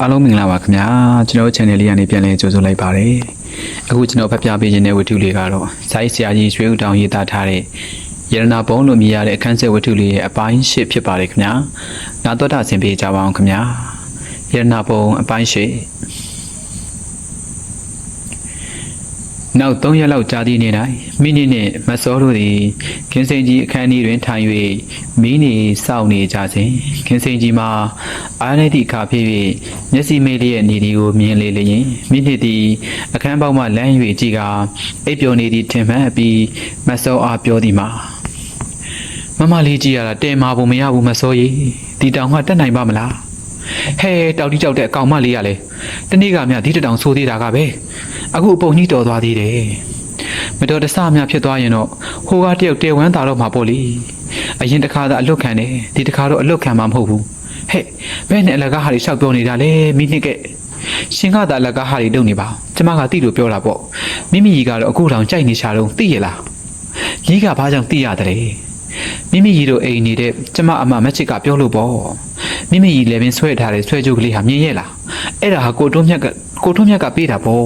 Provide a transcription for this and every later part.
အားလုံးမင်္ဂလာပါခင်ဗျာကျွန်တော် channel လေးကနေပြန်လည်ကြိုဆိုလိုက်ပါတယ်အခုကျွန်တော်ဖတ်ပြပေးခြင်းတဲ့ဝတ္ထုလေးကတော့ဇိုင်းဆရာကြီးရွှေဦးတောင်ရေးသားထားတဲ့ရတနာဘုံလို့မြည်ရတဲ့အခန်းဆက်ဝတ္ထုလေးရဲ့အပိုင်း၈ဖြစ်ပါတယ်ခင်ဗျာနာတော်တာဆင်ပေးကြပါအောင်ခင်ဗျာရတနာဘုံအပိုင်း၈ နောက်3ရက်လောက်ကြာသည့်နေ့၌မိနစ်နှင့်မစောတို့သည်ခင်းစိန်ကြီးအခန်းအနီးတွင်ထိုင်၍မီးနေစောင့်နေကြစဉ်ခင်းစိန်ကြီးမှာအားနေသည့်အခါဖြစ်၍မျက်စိမိတ်လျက်နေသည်ကိုမြင်လေလျင်မိနစ်သည်အခန်းပေါက်မှလမ်း၍ကြည့်ကာအိပ်ပျော်နေသည်ထင်မှတ်ပြီးမစောအားပြောသည်မှာမမလေးကြည့်ရတာတဲမာဖို့မရဘူးမစောကြီးဒီတောင်ကတက်နိုင်ပါမလားဟဲတောက်တိတောက်တဲ့အကောင်မလေးရလေတနေ့ကမြဒီတတောင်ဆိုးသေးတာကပဲ အခုအပုံကြီးတော်သွားသေးတယ်မတော်တဆများဖြစ်သွားရင်တော့ဟိုကတယောက်တဲဝမ်းသာတော့မှာပေါ့လေအရင်တစ်ခါသာအလွတ်ခံတယ်ဒီတစ်ခါတော့အလွတ်ခံမှာမဟုတ်ဘူးဟဲ့ဘယ်နဲ့အလကားဟာတွေရှောက်ပြောနေတာလဲမိနစ်ကဲရှင်ကသာအလကားဟာတွေတုံနေပါကျမကတိလို့ပြောတာပေါ့မိမိကြီးကတော့အခုတောင်ကြိုက်နေချာတော့သိရလားကြီးကဘာကြောင့်သိရတယ်မိမိကြီးတို့အိမ်နေတဲ့ကျမအမမက်ချစ်ကပြောလို့ပေါ့မိမိကြီးလည်းပင်ဆွဲထားတဲ့ဆွဲကြိုးကလေးဟာမြင်ရဲ့လားအဲ့ဒါဟာကိုတွန်းမြတ်ကကိုတွန်းမြတ်ကပေးတာပေါ့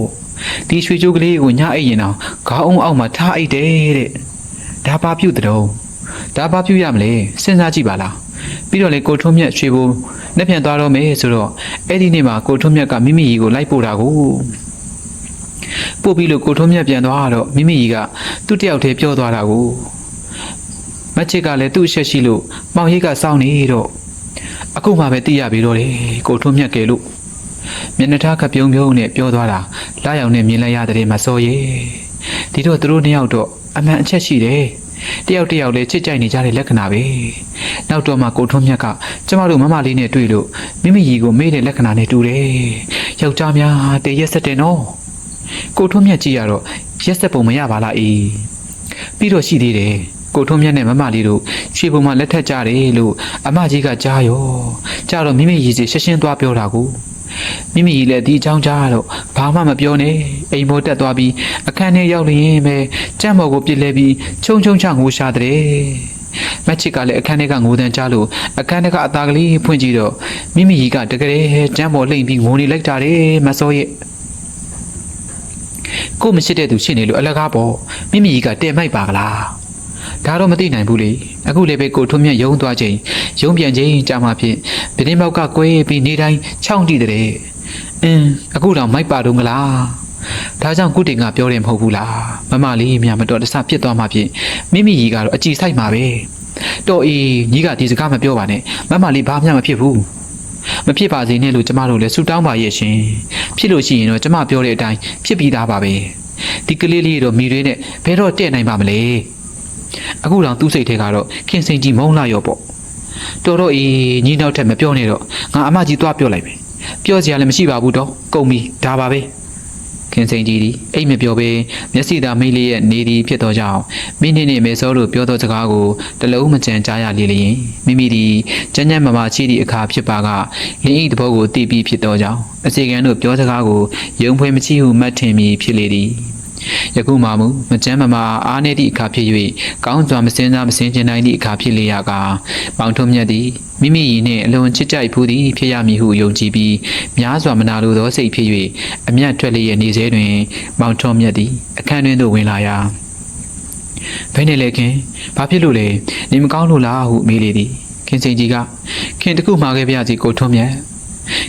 ဒီရွှေကြိုးကလေးကိုညအိပ်ရင်တော့ခေါင်းအောင်အောက်မှာထားအိပ်တယ်တဲ့ဒါပါပြုတ်တဲ့တော့ဒါပါပြုတ်ရမလဲစဉ်းစားကြည့်ပါလားပြီးတော့လေကိုထွန်းမြတ်ရွှေဘိုးနှစ်ပြန်သွားတော့မယ်ဆိုတော့အဲ့ဒီနေ့မှာကိုထွန်းမြတ်ကမိမိကြီးကိုလိုက်ပို့တာကိုပို့ပြီးလို့ကိုထွန်းမြတ်ပြန်သွားတော့မိမိကြီးကသူ့တယောက်တည်းပြောသွားတာကိုမချစ်ကလည်းသူ့အဆက်ရှိလို့မောင်ရိပ်ကစောင်းနေတော့အခုမှပဲသိရပြီတော့လေကိုထွန်းမြတ်ကယ်လို့မျက်နှာထားခပ်ပြုံးပြုံးနဲ့ပြောသွားတာ လာရောက်နဲ့မြင်လိုက်ရတဲ့မစောရဲဒီတော့သူတို့နှစ်ယောက်တော့အမှန်အချက်ရှိတယ်တယောက်တယောက်လည်းချစ်ကြိုက်နေကြတဲ့လက္ခဏာပဲနောက်တော့မှကိုထွန်းမြတ်ကကျမတို့မမလေးနဲ့တွေ့လို့မိမိကြီးကိုမေးတဲ့လက္ခဏာနဲ့တူတယ်ယောက်ျားများတရက်ဆက်တယ်နော်ကိုထွန်းမြတ်ကြည့်ရတော့ရက်ဆက်ပုံမရပါလားအေးပြီးတော့ရှိသေးတယ်ကိုထုံးမြတ်နဲ့မမလေးတို့ရွှေဘုံမှာလက်ထက်ကြတယ်လို့အမကြီးကကြားရောကြားတော့မိမိရီစီရှင်းရှင်းသွားပြောတာကို မိမိကြီးလည်းဒီအကြောင်းကြားတော့ဘာမှမပြောနဲ့အိမ်ပေါ်တက်သွားပြီးအခန်းထဲရောက်လျင်ပဲကြမ်းမော်ကိုပြစ်လဲပြီးချုံချုံချငိုရှာတဲ့မချစ်ကလည်းအခန်းထဲကငိုတန်းကြားလို့အခန်းထဲကအသားကလေးဖွင့်ကြည့်တော့မိမိကြီးကတကယ်ကြမ်းမော်လှိမ့်ပြီးငိုနေလိုက်တာတဲ့မစောရဲ့ကိုမရှိတဲ့သူရှိနေလို့အလကားပေါ့မိမိကြီးကတဲမိုက်ပါကလား ဒါတော့မသိနိုင်ဘူးလေအခုလည်းပဲကိုထွန်းမြတ်ယုံသွားချိန်ယုံပြန်ချိန်ကြာမှဖြင့်ပြတင်းပေါက်ကကွဲပြီးနေတိုင်းချောင်းကြည့်တဲ့အင်းအခုတော့မိုက်ပါတော့မလားဒါကြောင့်ကုတင်ကပြောတယ်မဟုတ်ဘူးလားမမလေးမြမတော်တဆဖြစ်သွားမှဖြင့်မိမိကြီးကတော့အကြည်ဆိုင်မှာပဲတော်အေးညီကဒီစကားမပြောပါနဲ့မမလေးဘာမှမဖြစ်ဘူးမဖြစ်ပါစေနဲ့လို့ကျမတို့လည်းဆုတောင်းပါရဲ့ရှင်ဖြစ်လို့ရှိရင်တော့ကျမပြောတဲ့အတိုင်းဖြစ်ပြီးသားပါပဲဒီကလေးလေးတော့မိတွေနဲ့ဘယ်တော့တဲ့နိုင်ပါမလဲ အခုတော့သူ့စိတ်ထဲကတော့ခင်စင်ကြီးမုန်းလာရောပေါ့တော်တော့အေးညီနောက်ထက်မပြောနဲ့တော့ငါအမကြီးသွားပြောလိုက်မယ်ပြောစရာလည်းမရှိပါဘူးတော့ကုန်ပြီဒါပါပဲခင်စိန်ကြီးဒီအိတ်မပြောဘဲမျက်စိသာမိတ်လေးရဲ့နေသည်ဖြစ်သောကြောင့်မိနစ်နဲ့မေစောတို့ပြောသောစကားကိုတလုံးမကြံကြားရလေလျင်မိမိသည်ကြမ်းကြမ်းမမာချီသည့်အခါဖြစ်ပါကလင်းဤသဘောကိုသိပြီးဖြစ်သောကြောင့်အစီကံတို့ပြောစကားကိုယုံဖွယ်မချီဟုမှတ်ထင်ပြီးဖြစ်လေသည် ယခုမှမူမကြမ်းမမာအားနေသည့်အခါဖြစ်၍ကောင်းစွာမစင်းစားမစင်းကျင်နိုင်သည့်အခါဖြစ်လေရာကပေါင်ထုံးမြတ်သည်မိမိရည်နှင့်အလွန်ချစ်ကြိုက်ဖူးသည်ဖြစ်ရမည်ဟုယုံကြည်ပြီးများစွာမနာလိုသောစိတ်ဖြစ်၍အမျက်ထွက်လျက်နေစေတွင်ပေါင်ထုံးမြတ်သည်အခန်းတွင်သို့ဝင်လာရာဘယ်နဲ့လဲခင်ဘာဖြစ်လို့လဲနေမကောင်းလို့လားဟုမေးလေသည်ခင်စိန်ကြီးကခင်တခုမှာခဲ့ပြစီကိုထုံးမြတ်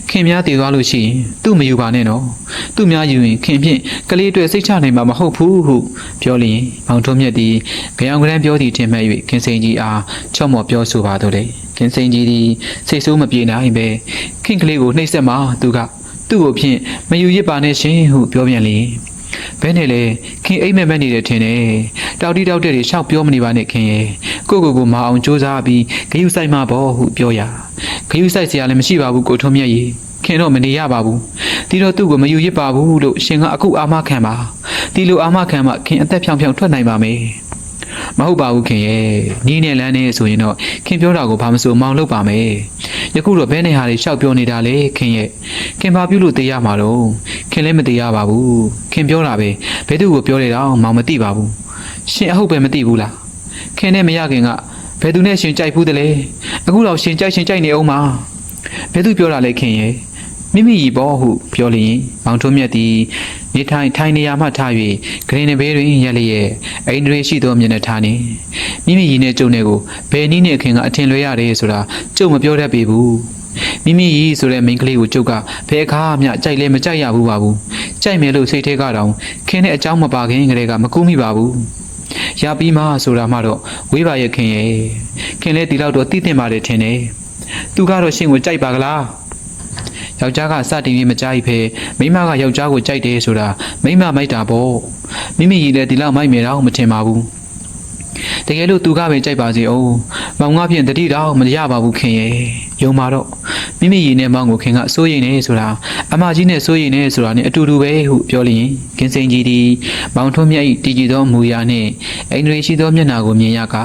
ခင်များတည်သွားလို့ရှိရင်သူ့မယူပါနဲ့နော်သူ့များယူရင်ခင်ဖြင့်ကလေးတွေစိတ်ချနိုင်မှာမဟုတ်ဘူးဟုပြောလျင်မောင်ထုံးမြတ်သည်ကြောင်ကရန်ပြောသည်ထင်မှတ်၍ခင်စိန်ကြီးအားချော့မော်ပြောဆိုပါတော့လေခင်စိန်ကြီးသည်စိတ်ဆိုးမပြေနိုင်ပဲခင်ကလေးကိုနှိပ်စက်မှသူကသူ့ကိုဖြင့်မယူရစ်ပါနဲ့ရှင်ဟုပြောပြန်လျင် ဘဲနဲ့လေခင်အိမ်မက်မက်နေတယ်ထင်တယ်တောက်တိတောက်တဲ့တွေရှောက်ပြောမနေပါနဲ့ခင်ရဲ့ကိုကိုကိုမအောင်စူးစမ်းပြီးဂယုဆိုင်မှာပေါ့ဟုပြောရာဂယုဆိုင်စရာလည်းမရှိပါဘူးကိုထုံးမြတ်ကြီးခင်တော့မနေရပါဘူးဒီတော့သူ့ကိုမယူရစ်ပါဘူးလို့ရှင်ကအခုအာမခံပါဒီလိုအာမခံမှခင်အသက်ဖြောင်ဖြောင်ထွက်နိုင်ပါမယ် မဟုတ်ပါဘူးခင်ရဲ့နီးနဲ့လမ်းနဲ့ဆိုရင်တော့ခင်ပြောတာကိုဘာမဆိုမောင်းလုပ်ပါမယ်ယခုတော့ဘဲနေဟာတွေရှောက်ပြောနေတာလေခင်ရဲ့ခင်ဘာပြုလို့တေးရမှာတော့ခင်လည်းမတေးရပါဘူးခင်ပြောတာပဲဘဲသူကိုပြောနေတော့မောင်မသိပါဘူးရှင်အဟုတ်ပဲမသိဘူးလားခင်နဲ့မရခင်ကဘယ်သူနဲ့ရှင်ကြိုက်ဘူးတလဲအခုတော့ရှင်ကြိုက်ရှင်ကြိုက်နေအောင်ပါဘယ်သူပြောတာလဲခင်ရဲ့ မိမိဤဘောဟုပြောလျင်မောင်ထွန်းမြတ်သည်နေထိုင်ထိုင်နေရာမှထား၍ဂရင်နဘေးတွင်ရက်လျက်အိန္ဒြေရှိသောမျက်နှာထားနှင့်မိမိရည်နှင့်ကျုံတဲ့ကိုဘယ်နည်းနှင့်အခင်ကအထင်လွဲရတယ်ဆိုတာကျုပ်မပြောတတ်ပေဘူးမိမိရည်ဆိုတဲ့မိန်းကလေးကိုကျုပ်ကဘယ်အခါမှကြိုက်လဲမကြိုက်ရဘူးပါဘူးကြိုက်မယ်လို့စိတ်ထဲကတော့ခင်းတဲ့အကြောင်းမပါခင်ကလေးကမကူးမိပါဘူးရပြီးမှဆိုတာမှတော့ဝေးပါရဲ့ခင်ရဲ့ခင်လဲဒီလောက်တော့တည်တင်ပါတယ်ထင်တယ်သူကတော့ရှင်ကိုကြိုက်ပါကလား ယောက်ျားကစတင်ပြီးမကြိုက်ဖဲမိန်းမကယောက်ျားကိုကြိုက်တယ်ဆိုတာမိန်းမမိုက်တာပေါ့မိမိကြီးလည်းဒီလောက်မိုက်မယ်တော့မထင်ပါဘူး တကယ်လို့သူကပဲကြိုက်ပါစေအောင်မောင်ငါဖြင့်တတိတော့မရပါဘူးခင်ရဲ့ယုံပါတော့မိမိကြီးနဲ့မောင်ကိုခင်ကစိုးရိမ်နေဆိုတာအမကြီးနဲ့စိုးရိမ်နေဆိုတာ ਨੇ အတူတူပဲဟုပြောလျင်ကင်းစိန်ကြီးသည်မောင်ထွန်းမြတ်၏တည်ကြည်သောမူရာနှင့်အိန္ဒြေရှိသောမျက်နှာကိုမြင်ရကာ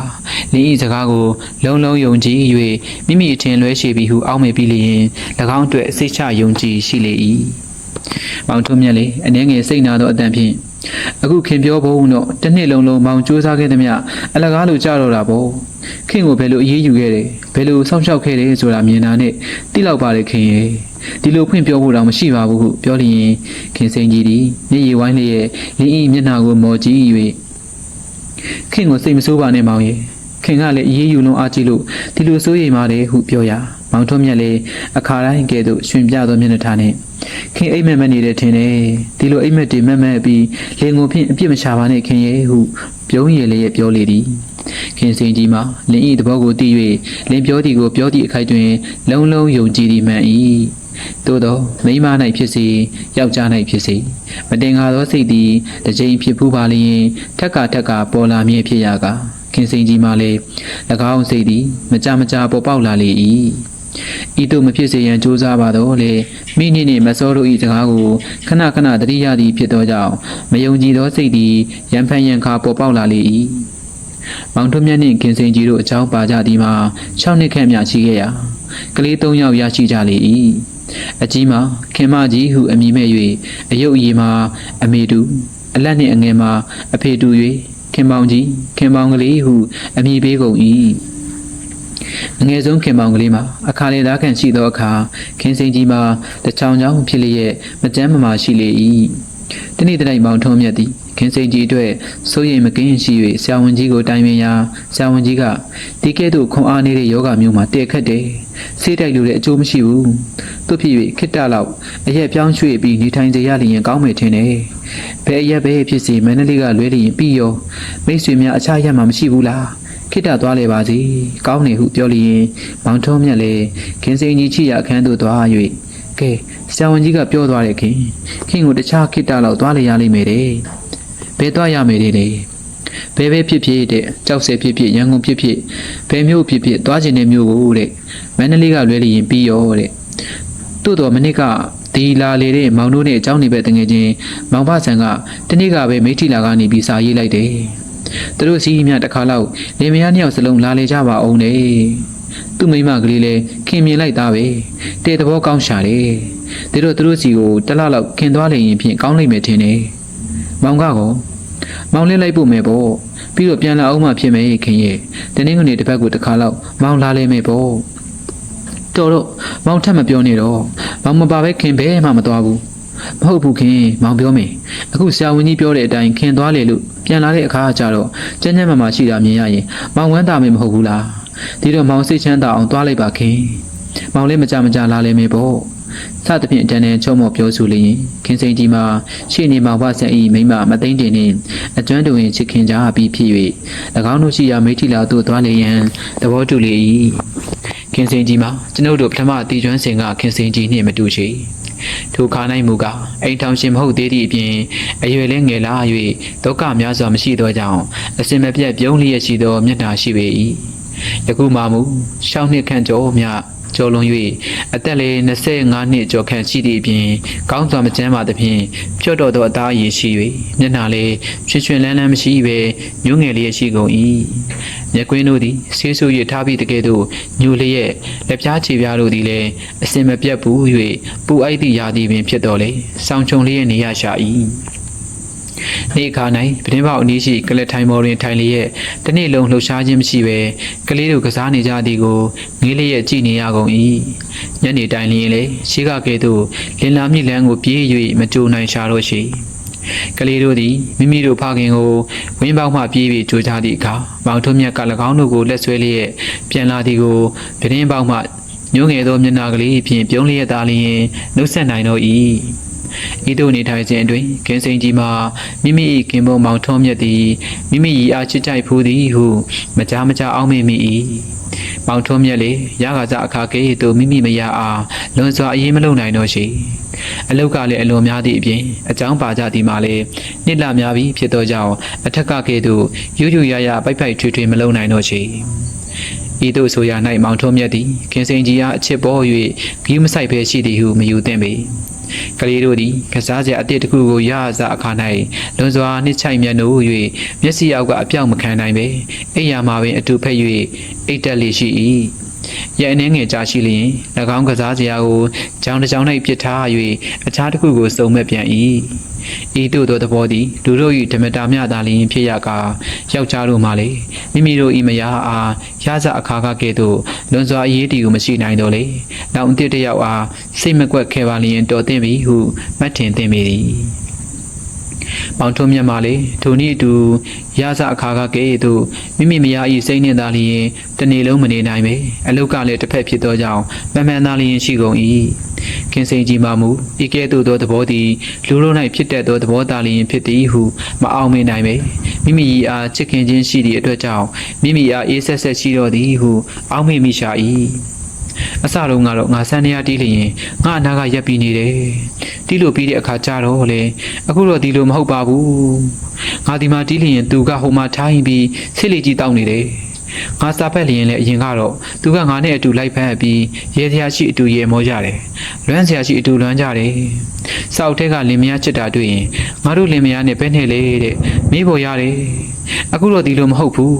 လင်း၏စကားကိုလုံလုံယုံကြည်၍မိမိအထင်လွဲရှိပြီဟုအောက်မေ့ပြီးလျင်၎င်းအတွက်စိတ်ချယုံကြည်ရှိလေ၏မောင်ထွန်းမြတ်လေအနှဲငယ်စိတ်နာသောအတန်ဖြင့် အခုခင်ပြောဖို့တော့တစ်နှစ်လုံးလုံးမောင်စူးစမ်းခဲ့သမျှအလကားလိုကြတော့တာပေါ့ခင်ကိုဘယ်လိုအေးအေးယူခဲ့တယ်ဘယ်လိုစောင့်ရှောက်ခဲ့တယ်ဆိုတာမြင်တာနဲ့တိလောက်ပါလေခင်ရဲ့ဒီလိုဖွင့်ပြောဖို့တော့မရှိပါဘူးဟုပြောလျင်ခင်စိန်ကြီးသည်မျက်ရည်ဝိုင်းလျက်လင်းဤမျက်နှာကိုမော်ကြည့်၍ခင်ကိုစိတ်မဆိုးပါနဲ့မောင်ရဲ့ခင်ကလည်းအေးအေးယူလုံးအားကြည့်လို့ဒီလိုစိုးရိမ်ပါတယ်ဟုပြောရာ မောင်ထွန်းမြတ်လည်းအခါတိုင်းကဲ့သို့ရှင်ပြသောမျက်နှာထားနှင့်ခင်အိမ်မက်မက်နေတယ်ထင်တယ်ဒီလိုအိမ်မက်တွေမက်မက်ပြီးလင်ကိုဖြင့်အပြစ်မချပါနဲ့ခင်ရဲ့ဟုပြုံးရည်လည်းပြောလေသည်ခင်စင်ကြီးမှာလင်းဤသဘောကိုသိ၍လင်းပြောသည်ကိုပြောသည့်အခိုက်တွင် လုံးလုံးယုံကြည်သည်မှန်၏သို့သောမိန်းမ၌ဖြစ်စေယောက်ျား၌ဖြစ်စေမတင်ကားသောစိတ်သည်တစ်ကြိမ်ဖြစ်ဖူးပါလျင်ထက်ကထက်ကပေါ်လာမည်ဖြစ်ရကားခင်စိန်ကြီးမှလည်း၎င်းစိတ်သည် မကြမကြပေါ်ပေါက်လာလေ၏ ဤသို့မဖြစ်စေရန်ကြိုးစားပါတော့လေမိနစ်နှင့်မစောတို့ဤစကားကိုခဏခဏတတိယသည်ဖြစ်သောကြောင့်မယုံကြည်သောစိတ်သည်ရန်ဖန်ရန်ခါပေါ်ပေါက်လာလေ၏မောင်ထွန်းမြတ်နှင့်ခင်စိန်ကြီးတို့အကြောင်းပါကြသည်မှာ6နှစ်ခန့်မြရှိခဲ့ရာကလေး3ယောက်ရရှိကြလေ၏အကြီးမှာခင်မကြီးဟုအမည်မဲ့၍အယုတ်အည်မှာအမေတူအလက်နှင့်အငယ်မှာအဖေတူ၍ခင်ပေါင်ကြီးခင်ပေါင်ကလေးဟုအမည်ပေးကုန်၏ အငယ်ဆုံးခင်ပေါင်ကလေးမှာအခါလေသားခံရှိသောအခါခင်စိန်ကြီးမှာတချောင်းချောင်းဖြစ်လျက်မကြမ်းမမာရှိလေ၏တနေ့တနေ့မောင်ထုံးမြတ်သည်ခင်စိန်ကြီးအတွက်စိုးရိမ်မကင်းရှိ၍ဆရာဝန်ကြီးကိုတိုင်ပင်ရာဆရာဝန်ကြီးကဒီကဲ့သို့ခွန်အားနေတဲ့ယောဂမျိုးမှာတည့်ခတ်တယ်ဆေးတိုက်လို့လည်းအကျိုးမရှိဘူးသူဖြစ်၍ခိတ္တလောက်အရက်ပြောင်းရွှေ့ပြီးနေထိုင်စေရလျင်ကောင်းမယ်ထင်တယ်ဘယ်အရက်ပဲဖြစ်စီမန္တလေးကလွဲလျင်ပြီးရောမိတ်ဆွေများအခြားရက်မှာမရှိဘူးလား ခိတ္တသွားလေပါစီကောင်းနေဟုပြောလျင်မောင်ထုံးမြတ်လည်းခင်စိန်ကြီးချီရအခန်းသို့သွား၍ကဲဆရာဝန်ကြီးကပြောသွားတယ်ခင်ခင်ကိုတခြားခိတ္တလောက်သွားလေရလိမ့်မယ်တဲ့ဘယ်သွားရမယ်တဲ့လေဘယ်ပဲဖြစ်ဖြစ်တဲ့ကြောက်စဲဖြစ်ဖြစ်ရန်ကုန်ဖြစ်ဖြစ်ဘယ်မျိုးဖြစ်ဖြစ်သွားခြင်းတဲ့မျိုးကိုတဲ့မန္တလေးကလွဲလျင်ပြီးရောတဲ့သို့တော်မနစ်ကဒီလာလေတဲ့မောင်တို့နဲ့အเจ้าနေပဲတငယ်ချင်းမောင်ဖဆန်ကတနေ့ကပဲမိထီလာကနေပြီးစာရေးလိုက်တယ် သူတို့စီးမြတစ်ခါလောက်နေမယားနှစ်ယောက်စလုံးလာလေကြပါအောင်တဲ့သူ့မိမကလေးလည်းခင်မြင်လိုက်သားပဲတဲ့သဘောကောင်းရှာတယ်သူတို့သူတို့စီကိုတစ်လလောက်ခင်သွားလေရင်ဖြင့်ကောင်းလိမ့်မယ်ထင်တယ်မောင်ကကောမောင်လင်းလိုက်ဖို့မယ်ပေါ့ပြီးတော့ပြန်လာအောင်မှဖြစ်မယ်ခင်ရဲ့တနင်္ဂနွေတစ်ပတ်ကိုတစ်ခါလောက်မောင်လာလိမ့်မယ်ပေါ့တော်တော့မောင်ထက်မပြောနဲ့တော့မောင်မပါပဲခင်ဘဲမှမသွားဘူးမဟုတ်ဘူးခင်မောင်ပြောမယ် အခုဆရာဝန်ကြီးပြောတဲ့အတိုင်းခင်သွားလေလို့ပြန်လာတဲ့အခါကျတော့ကျန်းကျန်းမာမာရှိတာမြင်ရရင်မောင်ဝမ်းသာမယ်မဟုတ်ဘူးလားဒီတော့မောင်စိတ်ချမ်းသာအောင်သွားလိုက်ပါခင်မောင်လည်းမကြမကြလာလိမ့်မယ်ပေါ့စသဖြင့်အတန်းနဲ့ချုံမော်ပြောဆိုလျင်ခင်စိန်ကြီးမှာရှေ့နေမှာဝဆက်ဤမိမမသိမ့်တင်နှင့်အကျွမ်းတူရင်ချစ်ခင်ကြပြီးဖြစ်၍၎င်းတို့ရှိရာမိထီလာသို့သွားလေရန်သဘောတူလေ၏ ခင်စိန်ကြီးမှာကျွန်ုပ်တို့ပထမတီကျွမ်းစဉ်ကခင်စိန်ကြီးနှင့်မတူချေထိုခါနိုင်မူကအိမ်ထောင်ရှင်မဟုတ်သေးသည့်အပြင်အရွယ်လည်းငယ်လာ၍ဒုက္ခများစွာမရှိသောကြောင့်အစင်မပြတ်ပြုံးလျက်ရှိသောမျက်နှာရှိပေ၏ယခုမှမူရှောင်းနှစ်ခန့်ကျော်မြ ကျော်လွန်၍အသက်လည်း25နှစ်ကျော်ခန့်ရှိသည့်အပြင်ကောင်းစွာမကျန်းမာသဖြင့်ဖြော့တော်သောအသားအရည်ရှိ၍မျက်နှာလည်းချွင်ချွင်လန်းလန်းမရှိဘဲညှိုးငယ်လျက်ရှိကုန်၏မျက်ကွင်းတို့သည်ဆေးဆူရထားပြီးတကယ်သို့ညူလျက်လက်ပြားခြေပြားတို့သည်လည်းအစင်မပြတ်ဘူး၍ပူအိုက်သည့်ရာသီပင်ဖြစ်တော်လေစောင်းချုံလျက်နေရရှာ၏ နေ့အခါ၌ပတင်းပေါက်အနီးရှိကလစ်ထိုင်မော်တွင်ထိုင်လျက်တစ်နေ့လုံးလှုပ်ရှားခြင်းမရှိဘဲကလေးတို့ကစားနေကြသည်ကိုငေးလျက်ကြည့်နေရကုန်၏ညနေတိုင်လျင်လေရှိကကဲ့သို့လင်လာမြစ်လန်းကိုပြေး၍မကြိုနိုင်ရှာတော့ရှိကလေးတို့သည်မိမိတို့ဖခင်ကိုဝင်းပေါက်မှပြေးပြီးကြိုးကြသည့်အခါမောင်ထွန်းမြတ်က၎င်းတို့ကိုလက်ဆွဲလျက်ပြန်လာသည်ကိုပတင်းပေါက်မှညှိုးငယ်သောမျက်နှာကလေးဖြင့်ပြုံးလျက်သားလျင်နှုတ်ဆက်နိုင်တော့၏ ဤသို့နေထိုင်ခြင်းအတွင်ကင်းစိန်ကြီးမှာမိမိ၏ကင်ဘုံမောင်ထွန်းမြတ်သည်မိမိ၏အားချစ်ကြိုက်ဖူးသည်ဟုမကြားမကြားအောက်မေ့မိ၏မောင်ထွန်းမြတ်လေရခါစားအခါကဲ့သို့မိမိမရအားလွန်စွာအရေးမလုံနိုင်တော့ရှိအလုတ်ကလည်းအလွန်များသည့်အပြင်အကြောင်းပါကြသည်မှာလည်းနှစ်လများပြီဖြစ်သောကြောင့်အထက်ကကဲ့သို့ယူယူရရပိုက်ပိုက်ထွေထွေမလုံနိုင်တော့ရှိဤသို့ဆိုရ၌မောင်ထုံးမြတ်သည်ခင်စိန်ကြီးအားအချစ်ပေါ်၍ဂီးမဆိုင်ပဲရှိသည်ဟုမယူသင့်ပေ ကလေးတို့သည်ကစားစရာအတစ်တစ်ခုကိုရစားအခါ၌လွန်စွာနှစ်ချိုက်မြတ်နိုး၍မျက်စိအောက်ကအပြောက်မခံနိုင်ပဲအိယာမှာပင်အတူဖက်၍အိတ်တက်လေးရှိ၏ရဲ့အနေငယ်ကြာရှိလျင်၎င်းကစားစရာကိုကြောင်တစ်ကြောင်၌ပစ်ထား၍အခြားတစ်ခုကိုစုံမဲ့ပြန်၏ ဤသို့သောသဘောသည်လူတို့၏ဓမ္မတာမြတာလျင်ဖြစ်ရကာယောက်ျားတို့မှလေမိမိတို့၏မယားအားရစအခါခကဲ့သို့လွန်စွာအရေးတည်ကိုမရှိနိုင်တော့လေနောက်အစ်တစ်ယောက်အားစိတ်မကွက်ခဲ့ပါလျင်တော်သင့်ပြီဟုမှတ်ထင်သင့်ပေသည် မောင်ထုံးမြတ်မှလေထိုနည်းအတူရစအခါကကဲ့သို့မိမိမယားဤစိတ်နှင့်သာလျင်တနေ့လုံးမနေနိုင်ပဲအလုတ်ကလည်းတစ်ဖက်ဖြစ်သောကြောင့်မမှန်သာလျင်ရှိကုန်၏ခင်စိန်ကြီးမှမူဤကဲ့သို့သောသဘောသည်လူတို့၌ဖြစ်တတ်သောသဘောသာလျင်ဖြစ်သည်ဟုမအောင်မေနိုင်ပဲမိမိ၏အားချစ်ခင်ခြင်းရှိသည့်အတွက်ကြောင့်မိမိအားအေးဆက်ဆက်ရှိတော်သည်ဟုအောက်မေ့မိရှာ၏ အစတုန်းကတော့ငါစံနေရတီးလျင်ငါအနာကရက်ပြီးနေတယ်တီးလို့ပြီးတဲ့အခါကျတော့လေအခုတော့ဒီလိုမဟုတ်ပါဘူးငါဒီမှာတီးလျင်သူကဟိုမှာထားရင်ပြီးဆစ်လီကြီးတောင်းနေတယ်ငါစားဖက်လျင်လည်းအရင်ကတော့သူကငါနဲ့အတူလိုက်ဖက်ပြီးရဲစရာရှိအတူရဲမောကြတယ်လွမ်းစရာရှိအတူလွမ်းကြတယ်စောက်ထက်ကလင်မယားချစ်တာတွေ့ရင်ငါတို့လင်မယားနဲ့ပဲနဲ့လေတဲ့မေးဖို့ရတယ်အခုတော့ဒီလိုမဟုတ်ဘူး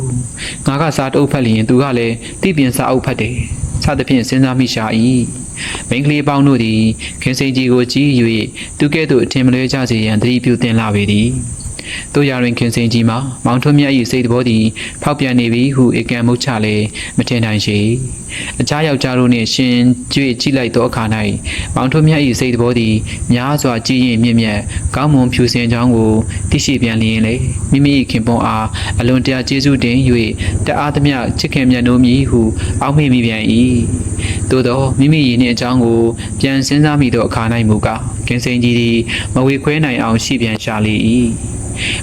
ငါကစားတအုပ်ဖက်လျင်သူကလည်းတိပြင်စားအုပ်ဖက်တယ် စသဖြင့်စဉ်းစားမိရှာ၏မိန်းကလေးပေါင်းတို့သည်ခင်စိန်ကြီးကိုကြည့်၍သူကဲ့သို့အထင်မလွဲကြစေရန်သတိပြုသင်လာပေသည် တို့ရတွင်ခင်စိန်ကြီးမှာမောင်ထွန်းမြတ်၏စိတ်တော်သည်ဖောက်ပြန်နေပြီဟုဧကံမုတ်ချလေမထင်နိုင်ရှိအခြားယောက်ျားတို့နှင့်ရှင်ကြွေကြည့်လိုက်သောအခါ၌မောင်ထွန်းမြတ်၏စိတ်တော်သည်များစွာကြည်ရင်မြင့်မြတ်ကောင်းမွန်ဖြူစင်ကြောင်းကိုသိရှိပြန်လျင်လေမိမိ၏ခင်ပွန်းအားအလွန်တရာကျေးဇူးတင်၍တအားသမျှချစ်ခင်မြတ်နိုးမည်ဟုအောက်မေ့မိပြန်၏သို့သောမိမိရည်နှင့်အကြောင်းကိုပြန်စဉ်းစားမိသောအခါ၌မူကားကင်းစိန်ကြီးသည်မဝေခွဲနိုင်အောင်ရှိပြန်ရှာလေ၏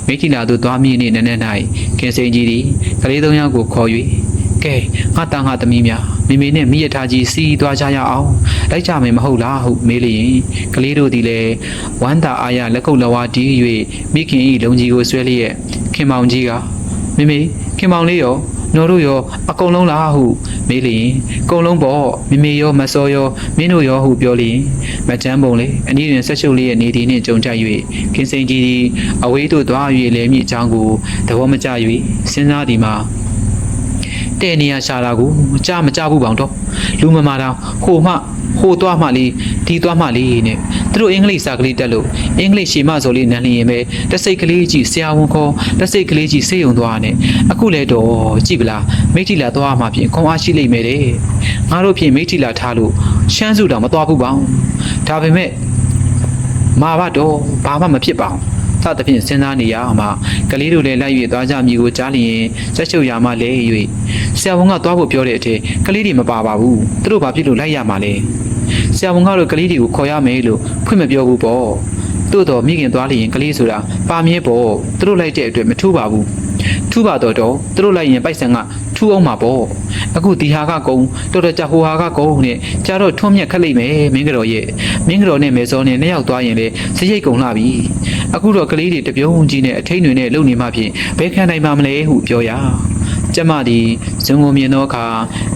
မိထီလာသို့သွားမည်နှင့်နည်းနည်း၌ကင်းစိန်ကြီးသည်ကလေးသုံးယောက်ကိုခေါ်၍ကဲငါတန်ငါသမီးများမိမိနဲ့မိရထားကြီးစီးသွားကြရအောင်လိုက်ကြမယ်မဟုတ်လားဟုမေးလျင်ကလေးတို့သည်လည်းဝမ်းသာအားရလက်ကုပ်လက်ဝါးတီး၍မိခင်၏လုံကြီးကိုဆွဲလျက်ခင်မောင်ကြီးကမိမိခင်မောင်လေးရော နော်တို့ရောအကုန်လုံးလားဟုမေးလျင်အကုန်လုံးပေါ့မိမိရောမစောရောမင်းတို့ရောဟုပြောလျင်မချမ်းပုံလေအနည်းတွင်ဆက်ရှုပ်လေးရဲ့နေသည်နှင့်ကြုံကြ၍ခင်စိန်ကြီးသည်အဝေးသို့သွား၍လဲမိအကြောင်းကိုသဘောမကျ၍စဉ်းစားသည်မှာ တဲ့နေရရှာတာကိုကြားမကြဘူးပေါင်တော့လူမမာတောင်ဟိုမှဟိုသွားမှလေးဒီသွားမှလေးနဲ့သူတို့အင်္ဂလိပ်စာကလေးတက်လို့အင်္ဂလိပ်ရှေမစော်လေးနန်းလျင်ပဲတစိတ်ကလေးကြီးဆရာဝန်ခေါ်တစိတ်ကလေးကြီးစေယုံသွားနဲ့အခုလဲတော့ကြည့်ပလားမိထီလာသွားမှဖြင့်ခွန်အားရှိလိမ့်မယ်တဲ့ငါတို့ဖြင့်မိထီလာထားလို့ရှမ်းစုတောင်မသွားဘူးပေါင်ဒါပေမဲ့မာဘတော့ဘာမှမဖြစ်ပါဘူးစသဖြင့်စဉ်းစားနေရအောင်မှာကလေးတို့လည်းလိုက်၍သွားကြမည်ကိုကြားလျင်ဆက်ချုပ်ရမှလဲ၍ ဆရာဝန်ကသွားဖို့ပြောတဲ့အထက်ကလေးတွေမပါပါဘူးသူတို့ဘာဖြစ်လို့လိုက်ရမှာလဲဆရာဝန်ကတော့ကလေးတွေကိုခေါ်ရမယ်လို့ဖွင့်မပြောဘူးပေါ့တို့တော့မိခင်သွားလျင်ကလေးဆိုတာပါမြဲပေါ့သူတို့လိုက်တဲ့အတွက်မထူးပါဘူးထူးပါတော့တော့သူတို့လိုက်ရင်ပိုက်ဆံကထူးအောင်မှာပေါ့အခုဒီဟာကကုံတော်တော်ကြဟိုဟာကကုံနဲ့ကြာတော့ထွန်းမြက်ခက်လိုက်မယ်မင်းကတော့ရဲ့မင်းကတော့နဲ့မဲစောနဲ့နှစ်ယောက်သွားရင်လေစရိတ်ကုန်လာပြီအခုတော့ကလေးတွေတပြုံးကြီးနဲ့အထိန်တွေနဲ့လုံနေမှဖြင့်ဘယ်ခံနိုင်မှာမလဲဟုပြောရ ကျမသည်ဇုံကိုမြင်သောအခါ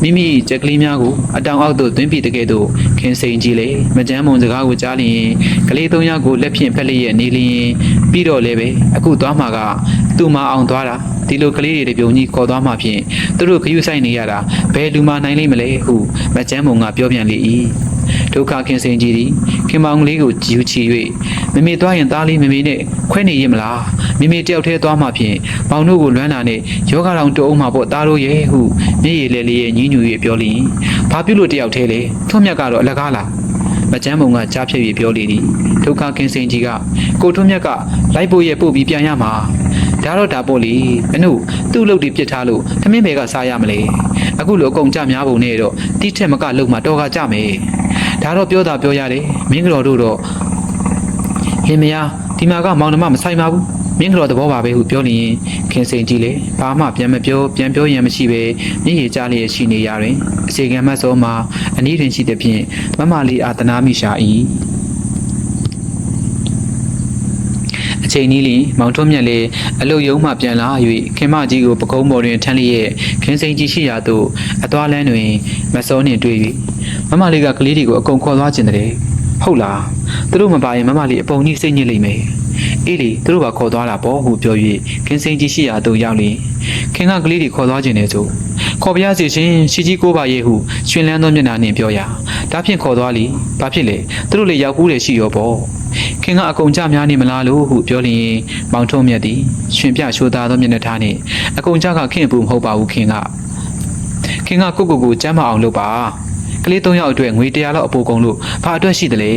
မိမိကြက်ကလေးများကိုအတောင်အောက်သို့သွင်းပြတကယ်သို့ခင်စိန်ကြည့်လေမကြမ်းမုံစကားကိုကြားလျင်ကလေးသုံးယောက်ကိုလက်ဖြင့်ဖက်လျက်နေလျင်ပြီးတော့လည်းပဲအခုသွားမှာကသူ့မအောင်သွားတာဒီလိုကလေးတွေတပြုံကြီးခေါ်သွားမှဖြင့်သူတို့ခယူဆိုင်နေရတာဘယ်လူမနိုင်လိမ့်မလဲဟုမကြမ်းမုံကပြောပြန်လေ၏ ဒုက္ခခင်စိန်ကြီးသည်ခင်မောင်လေးကိုဂျူချီ၍မမေသွားရင်သားလေးမမေနဲ့ခွဲနေရင်မလားမမေတယောက်တည်းသွားမှဖြင့်ပေါင်တို့ကိုလွမ်းတာနဲ့ယောဂတောင်တုံးမှာပေါ့သားတို့ရဲ့ဟုမျက်ရည်လေးလေးရဲ့ညီးညူ၍ပြောလျင်ဘာပြုလို့တယောက်တည်းလေထွန်းမြတ်ကတော့အလကားလားမကျမ်းပုံကကြားဖြစ်ပြီးပြောလေသည်ဒုက္ခကင်းစင်ကြီးကကိုထွန်းမြတ်ကလိုက်ဖို့ရဲ့ပို့ပြီးပြန်ရမှာဒါတော့ဒါပေါ့လေမနုသူ့အလုပ်တွေပြစ်ထားလို့သမင်းဘယ်ကစားရမလဲအခုလိုအကုန်ကြများပုံနဲ့တော့တိထက်မကလုံမှာတော့ကကြမယ် ဒါတော့ပြောတာပြောရတယ်မင်းကတော်တို့တော့ဟင်မယားဒီမှာကမောင်နှမမဆိုင်ပါဘူးမင်းကတော့သဘောပါပဲဟုပြောနေရင်ခင်စိန်ကြည့်လေဘာမှပြန်မပြောပြန်ပြောရင်မရှိပဲမျက်ရည်ကျလျက်ရှိနေရတွင်အစီကံမတ်စောမှာအနည်းတင်ရှိသဖြင့်မမလေးအာတနာမိရှာ၏အချိန်นี้လင်မောင်ထွန်းမြတ်လည်းအလုတ်ယုံမှပြန်လာ၍ခင်မကြီးကိုပကုံးပေါ်တွင်ထမ်းလျက်ခင်စိန်ကြီးရှိရာသို့အသွားလန်းတွင်မစောနှင့်တွေ့၍ မမလေးကကလေးတွေကိုအကုန်ခေါ်သွားခြင်းတည်းဟုတ်လားသူတို့မပါရင်မမလေးအပုံကြီးစိတ်ညစ်လိမ့်မယ်အေးလေသူတို့ကခေါ်သွားတာပေါ့ဟုပြော၍ခင်စိန်ကြီးရှိရာသို့ရောက်လျင်ခင်ကကလေးတွေခေါ်သွားခြင်းနဲ့ဆိုခေါ်ပြရစီရှင်ရှိကြီးကိုပါရဲ့ဟုရှင်လန်းသောမျက်နှာနှင့်ပြောရာဒါဖြင့်ခေါ်သွားလီဘာဖြစ်လဲသူတို့လေရောက်ကူးတယ်ရှိရောပေါ့ခင်ကအကုန်ကြများနေမလားလို့ဟုပြောလျင်မောင်ထုံးမြတ်သည်ရှင်ပြရှိုးသားသောမျက်နှာထားနှင့်အကုန်ကြကခင်ဘူးမဟုတ်ပါဘူးခင်ကခင်ကကိုကိုကိုကျမ်းမအောင်လုပ်ပါ ကလေး၃ယောက်အတွက်ငွေ100လောက်အပိုကုန်လို့ဘာအတွက်ရှိတယ်လဲ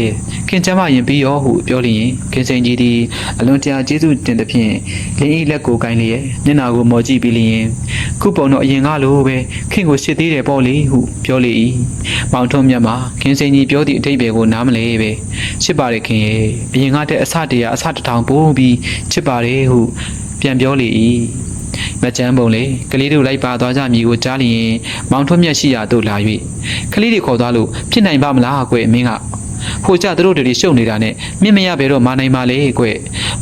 ခင်ကျမ်းမရင်ပြီးရောဟုပြောလျင်ခင်စိန်ကြီးသည်အလွန်တရာကျေးဇူးတင်သဖြင့်လင်းဤလက်ကိုကိုင်းလျက်မျက်နာကိုမော်ကြည့်ပြီးလျင်ခုပုံတော့အရင်ကလိုပဲခင်ကိုရှစ်သေးတယ်ပေါ့လေဟုပြောလေ၏မောင်ထုံးမြတ်မှာခင်စိန်ကြီးပြောသည့်အထိပ္ပယ်ကိုနားမလဲပဲချစ်ပါတယ်ခင်ရဲ့အရင်ကတည်းကအစတည်းကအစတစ်ထောင်ပိုးပြီးချစ်ပါတယ်ဟုပြန်ပြောလေ၏ မချမ်းပုံလေကလေးတို့လိုက်ပါသွားကြမည်ကိုကြားလျင်မောင်ထွန်းမြတ်ရှိရာသို့လာ၍ကလေးတွေခေါ်သွားလို့ဖြစ်နိုင်ပါမလားကွမင်းက ဖိုကြသူတို့တွေရှုပ်နေတာနဲ့မြင့်မရဘဲတော့မာနိုင်ပါလေကွ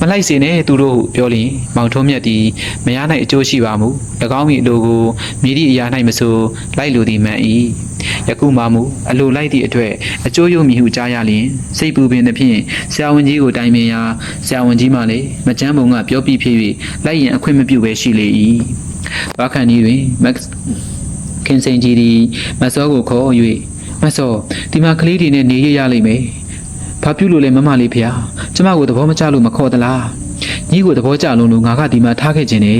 မလိုက်စေနဲ့သူတို့ဟုပြောလျင်မောင်ထွန်းမြတ်သည်မရနိုင်အကျိုးရှိပါမူ၎င်း၏အလိုကိုမြည်သည့်အရာ၌မဆိုလိုက်လိုသည်မှန်၏ယခုမှမူအလိုလိုက်သည့်အတွက်အကျိုးယုံမည်ဟုကြားရလျင်စိတ်ပူပင်သဖြင့်ဆရာဝန်ကြီးကိုတိုင်ပင်ရာဆရာဝန်ကြီးမှလည်းမချမ်းပုံကပြောပြဖြစ်၍လိုက်ရင်အခွင့်မပြုဘဲရှိလေ၏ဘာခန်ဒီတွင်မက်ခင်စိန်ကြီးသည်မစောကိုခေါ်၍ မစောဒီမှာကလေးတွေနဲ့နေရရလိမ့်မယ်ဘာပြုလို့လဲမမလေးဖေဟာကျမကိုသဘောမကျလို့မခေါ်သလားညီကိုသဘောကျလုံးလို့ငါကဒီမှာထားခဲ့ခြင်းနဲ့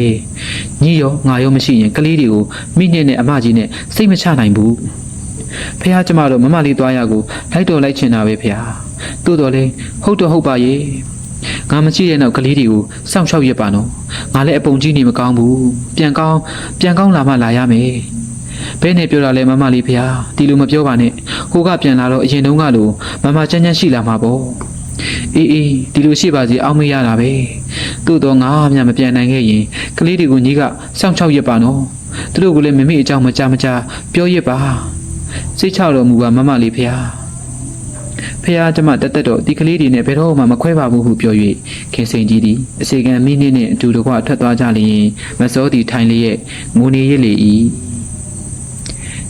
ညီရောငါရောမရှိရင်ကလေးတွေကိုမိနဲ့နဲ့အမကြီးနဲ့စိတ်မချနိုင်ဘူးဖះကျမတို့မမလေးသွားရကိုလိုက်တော်လိုက်ချင်တာပဲဖះတိုးတော်လဲဟုတ်တော့ဟုတ်ပါရဲ့ငါမကြည့်တဲ့နောက်ကလေးတွေကိုစောင့်ရှောက်ရပါနော်ငါလည်းအပုံကြီးနေမကောင်းဘူးပြန်ကောင်းပြန်ကောင်းလာမှလာရမယ် ဘဲနဲ့ပြောတာလဲမမလေးဖះဒီလိုမပြောပါနဲ့ဟိုကပြန်လာတော့အရင်တုန်းကလိုမမချမ်းချမ်းရှိလာမှာပေါ့အေးအေးဒီလိုရှိပါစေအောင်းမရတာပဲသို့တော့ငါမှမပြန်နိုင်ခဲ့ရင်ကလေးတွေကိုညီကစောင့်ရှောက်ရပါနော်သူတို့ကလည်းမမေအကြောင်းမကြမကြပြောရပါစိတ်ချတော်မူပါမမလေးဖះဖះကျမတက်တက်တော့ဒီကလေးတွေနဲ့ဘယ်တော့မှမခွဲပါဘူးဟုပြော၍ခင်စိန်ကြီးသည်အစီကံမိနစ်နှင့်အတူတကွထွက်သွားကြလျင်မစောသည်ထိုင်လျက်ငိုနေရလေ၏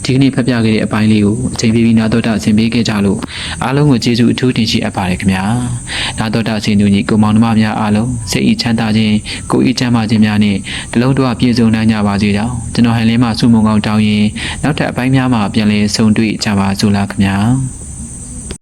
ဒီကနေ့ဖတ်ပြခဲ့တဲ့အပိုင်းလေးကိုအချိန်ပြပြီးနာတော်တာအဆင်ပေးခဲ့ကြလို့အားလုံးကိုကျေးဇူးအထူးတင်ရှိအပ်ပါတယ်ခင်ဗျာနာတော်တာအစဉ်တူညီကိုမောင်နှမများအားလုံးစိတ်ဤချမ်းသာခြင်းကိုယ်ဤချမ်းသာခြင်းများနဲ့တလုံးတော့ပြည့်စုံနိုင်ကြပါစေကြောင်းကျွန်တော်ဟန်လင်းမှဆုမွန်ကောင်းတောင်းရင်နောက်ထပ်အပိုင်းများမှာပြန်လည်ဆုံတွေ့ကြပါစို့လားခင်ဗျာ